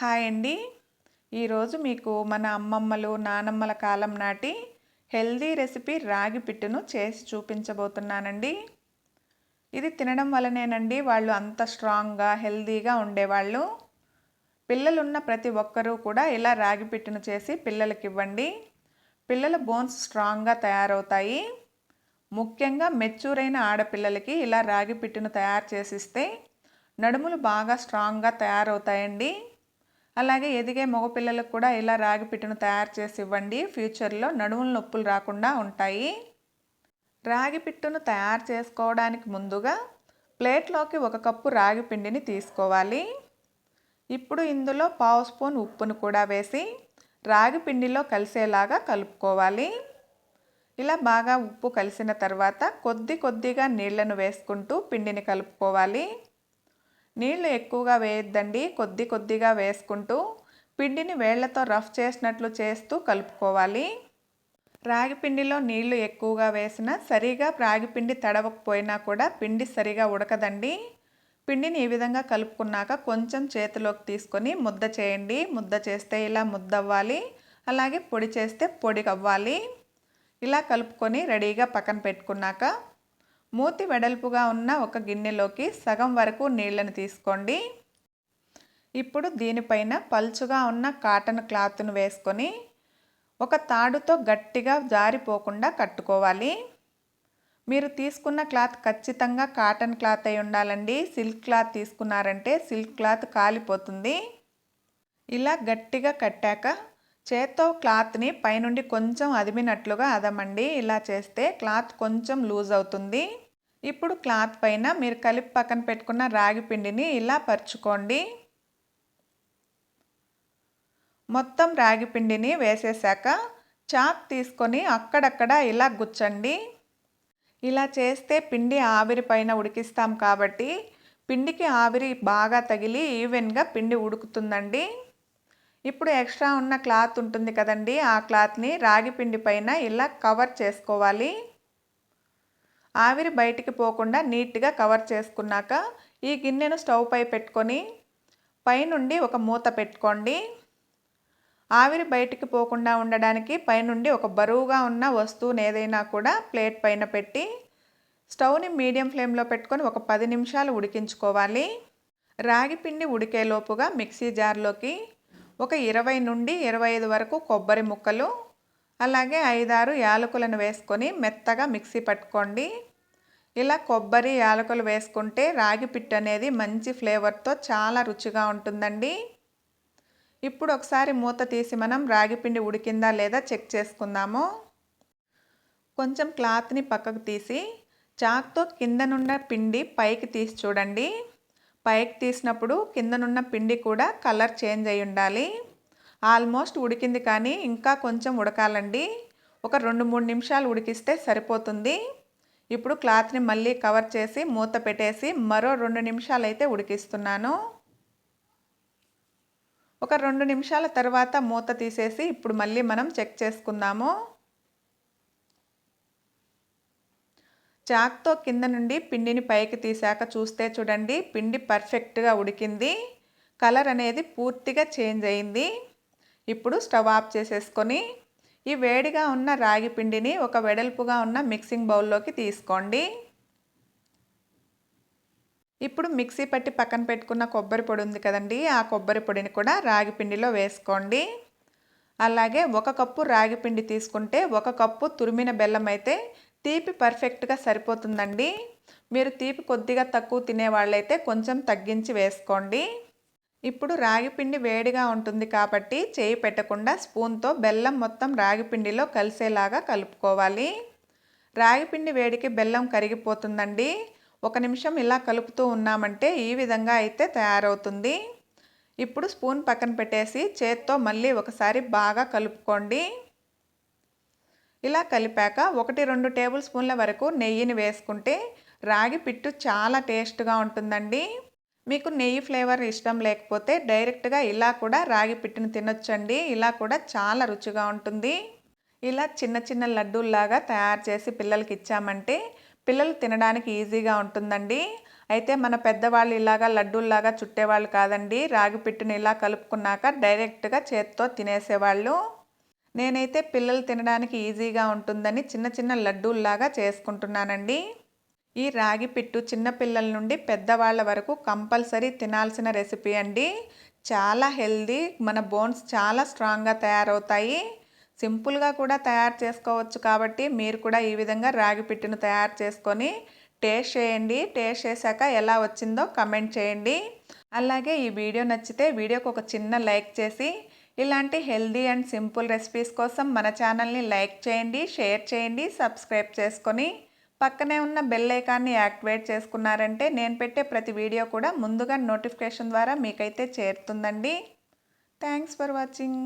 Hi అండి. ఈరోజు మీకు మన అమ్మమ్మలు నానమ్మల కాలం నాటి హెల్దీ రెసిపీ రాగి పిట్టును చేసి చూపించబోతున్నానండి. ఇది తినడం వలనేనండి వాళ్ళు అంత స్ట్రాంగ్గా హెల్దీగా ఉండేవాళ్ళు. పిల్లలున్న ప్రతి ఒక్కరూ కూడా ఇలా రాగి పిట్టును చేసి పిల్లలకి ఇవ్వండి. పిల్లల బోన్స్ స్ట్రాంగ్గా తయారవుతాయి. ముఖ్యంగా మెచ్యూరైన ఆడపిల్లలకి ఇలా రాగి పిట్టును తయారు చేసిస్తే నడుములు బాగా స్ట్రాంగ్గా తయారవుతాయండి. అలాగే ఎదిగే మగపిల్లలకు కూడా ఇలా రాగి పిట్టను తయారు చేసి ఇవ్వండి. ఫ్యూచర్లో నడుముల నొప్పులు రాకుండా ఉంటాయి. రాగి పిట్టును తయారు చేసుకోవడానికి ముందుగా ప్లేట్లోకి ఒక కప్పు రాగి పిండిని తీసుకోవాలి. ఇప్పుడు ఇందులో పావు స్పూన్ ఉప్పును కూడా వేసి రాగి పిండిలో కలిసేలాగా కలుపుకోవాలి. ఇలా బాగా ఉప్పు కలిసిన తర్వాత కొద్ది కొద్దిగా నీళ్ళను వేసుకుంటూ పిండిని కలుపుకోవాలి. నీళ్ళు ఎక్కువగా వేయొద్దండి. కొద్ది కొద్దిగా వేసుకుంటూ పిండిని వేళ్ళతో రఫ్ చేసినట్లు చేస్తూ కలుపుకోవాలి. రాగి పిండిలో నీళ్ళు ఎక్కువగా వేసినా సరిగా రాగి పిండి తడవకపోయినా కూడా పిండి సరిగా ఉడకదండి. పిండిని ఈ విధంగా కలుపుకున్నాక కొంచెం చేతిలోకి తీసుకొని ముద్ద చేయండి. ముద్ద చేస్తే ఇలా ముద్ద అవ్వాలి అలాగే పొడి చేస్తే పొడి అవ్వాలి ఇలా కలుపుకొని రెడీగా పక్కన పెట్టుకున్నాక మూతి వెడల్పుగా ఉన్న ఒక గిన్నెలోకి సగం వరకు నీళ్ళను తీసుకోండి. ఇప్పుడు దీనిపైన పల్చుగా ఉన్న కాటన్ క్లాత్ను వేసుకొని ఒక తాడుతో గట్టిగా జారిపోకుండా కట్టుకోవాలి. మీరు తీసుకున్న క్లాత్ ఖచ్చితంగా కాటన్ క్లాత్ అయి ఉండాలండి. సిల్క్ క్లాత్ తీసుకున్నారంటే సిల్క్ క్లాత్ కాలిపోతుంది. ఇలా గట్టిగా కట్టాక చేత్తో క్లాత్ని పైనుండి కొంచెం అదిమినట్లుగా అదమండి. ఇలా చేస్తే క్లాత్ కొంచెం లూజ్ అవుతుంది. ఇప్పుడు క్లాత్ పైన మీరు కలిపి పక్కన పెట్టుకున్న రాగి పిండిని ఇలా పరుచుకోండి. మొత్తం రాగి పిండిని వేసేసాక చాక్ తీసుకొని అక్కడక్కడ ఇలా గుచ్చండి. ఇలా చేస్తే పిండి ఆవిరి పైన ఉడికిస్తాం కాబట్టి పిండికి ఆవిరి బాగా తగిలి ఈవెన్గా పిండి ఉడుకుతుందండి. ఇప్పుడు ఎక్స్ట్రా ఉన్న క్లాత్ ఉంటుంది కదండి ఆ క్లాత్ని రాగి పిండి పైన ఇలా కవర్ చేసుకోవాలి. ఆవిరి బయటికి పోకుండా నీట్గా కవర్ చేసుకున్నాక ఈ గిన్నెను స్టవ్ పై పెట్టుకొని పైనుండి ఒక మూత పెట్టుకోండి. ఆవిరి బయటికి పోకుండా ఉండడానికి పైనుండి ఒక బరువుగా ఉన్న వస్తువుని ఏదైనా కూడా ప్లేట్ పైన పెట్టి స్టవ్ని మీడియం ఫ్లేమ్లో పెట్టుకొని ఒక పది నిమిషాలు ఉడికించుకోవాలి. రాగి పిండి ఉడికేలోపుగా మిక్సీ జార్లోకి ఒక ఇరవై నుండి ఇరవై ఐదు వరకు కొబ్బరి ముక్కలు అలాగే ఐదారు యాలకులను వేసుకొని మెత్తగా మిక్సీ పట్టుకోండి. ఇలా కొబ్బరి యాలకులు వేసుకుంటే రాగి పిట్టు అనేది మంచి ఫ్లేవర్తో చాలా రుచిగా ఉంటుందండి. ఇప్పుడు ఒకసారి మూత తీసి మనం రాగి పిండి ఉడికిందా లేదా చెక్ చేసుకుందాము. కొంచెం క్లాత్ని పక్కకు తీసి చాక్తో కిందనున్న పిండి పైకి తీసి చూడండి. పైకి తీసినప్పుడు కిందనున్న పిండి కూడా కలర్ చేంజ్ అయి ఉండాలి. ఆల్మోస్ట్ ఉడికింది కానీ ఇంకా కొంచెం ఉడకాలండి. ఒక రెండు మూడు నిమిషాలు ఉడికిస్తే సరిపోతుంది. ఇప్పుడు క్లాత్ని మళ్ళీ కవర్ చేసి మూత పెట్టేసి మరో రెండు నిమిషాలు అయితే ఉడికిస్తున్నాను. ఒక రెండు నిమిషాల తర్వాత మూత తీసేసి ఇప్పుడు మళ్ళీ మనం చెక్ చేసుకుందాము. చాక్తో కింద నుండి పిండిని పైకి తీసాక చూస్తే చూడండి పిండి పర్ఫెక్ట్గా ఉడికింది. కలర్ అనేది పూర్తిగా చేంజ్ అయింది. ఇప్పుడు స్టవ్ ఆఫ్ చేసేసుకొని ఈ వేడిగా ఉన్న రాగి పిండిని ఒక వెడల్పుగా ఉన్న మిక్సింగ్ బౌల్లోకి తీసుకోండి. ఇప్పుడు మిక్సీ పట్టి పక్కన పెట్టుకున్న కొబ్బరి పొడి ఉంది కదండి ఆ కొబ్బరి పొడిని కూడా రాగి పిండిలో వేసుకోండి. అలాగే ఒక కప్పు రాగి పిండి తీసుకుంటే ఒక కప్పు తురిమిన బెల్లం అయితే తీపి పర్ఫెక్ట్గా సరిపోతుందండి. మీరు తీపి కొద్దిగా తక్కువ తినే వాళ్ళైతే కొంచెం తగ్గించి వేసుకోండి. ఇప్పుడు రాగిపిండి వేడిగా ఉంటుంది కాబట్టి చేయి పెట్టకుండా స్పూన్తో బెల్లం మొత్తం రాగిపిండిలో కలిసేలాగా కలుపుకోవాలి. రాగిపిండి వేడికి బెల్లం కరిగిపోతుందండి. ఒక నిమిషం ఇలా కలుపుతూ ఉన్నామంటే ఈ విధంగా అయితే తయారవుతుంది. ఇప్పుడు స్పూన్ పక్కన పెట్టేసి చేత్తో మళ్ళీ ఒకసారి బాగా కలుపుకోండి. ఇలా కలిపాక ఒకటి రెండు టేబుల్ స్పూన్ల వరకు నెయ్యిని వేసుకుంటే రాగి పిట్టు చాలా టేస్ట్గా ఉంటుందండి. మీకు నెయ్యి ఫ్లేవర్ ఇష్టం లేకపోతే డైరెక్ట్గా ఇలా కూడా రాగి పిట్టును తినొచ్చండి. ఇలా కూడా చాలా రుచిగా ఉంటుంది. ఇలా చిన్న చిన్న లడ్డూల్లాగా తయారు చేసి పిల్లలకి ఇచ్చామంటే పిల్లలు తినడానికి ఈజీగా ఉంటుందండి. అయితే మన పెద్దవాళ్ళు ఇలాగా లడ్డూల్లాగా చుట్టేవాళ్ళు కాదండి. రాగి పిట్టుని ఇలా కలుపుకున్నాక డైరెక్ట్గా చేత్తో తినేసేవాళ్ళు. నేనైతే పిల్లలు తినడానికి ఈజీగా ఉంటుందని చిన్న చిన్న లడ్డూల్లాగా చేసుకుంటున్నానండి. ఈ రాగి పిట్టు చిన్నపిల్లల నుండి పెద్దవాళ్ళ వరకు కంపల్సరీ తినాల్సిన రెసిపీ అండి. చాలా హెల్దీ మన బోన్స్ చాలా స్ట్రాంగ్గా తయారవుతాయి. సింపుల్గా కూడా తయారు చేసుకోవచ్చు కాబట్టి మీరు కూడా ఈ విధంగా రాగి పిట్టును తయారు చేసుకొని టేస్ట్ చేయండి. టేస్ట్ చేశాక ఎలా వచ్చిందో కమెంట్ చేయండి. అలాగే ఈ వీడియో నచ్చితే వీడియోకి ఒక చిన్న లైక్ చేసి ఇలాంటి హెల్దీ అండ్ సింపుల్ రెసిపీస్ కోసం మన ఛానల్ని లైక్ చేయండి షేర్ చేయండి సబ్స్క్రైబ్ చేసుకొని పక్కనే ఉన్న బెల్ ఐకాన్ని యాక్టివేట్ చేసుకున్నారంటే నేను పెట్టే ప్రతి వీడియో కూడా ముందుగా నోటిఫికేషన్ ద్వారా మీకైతే చేరుతుందండి. Thanks for watching.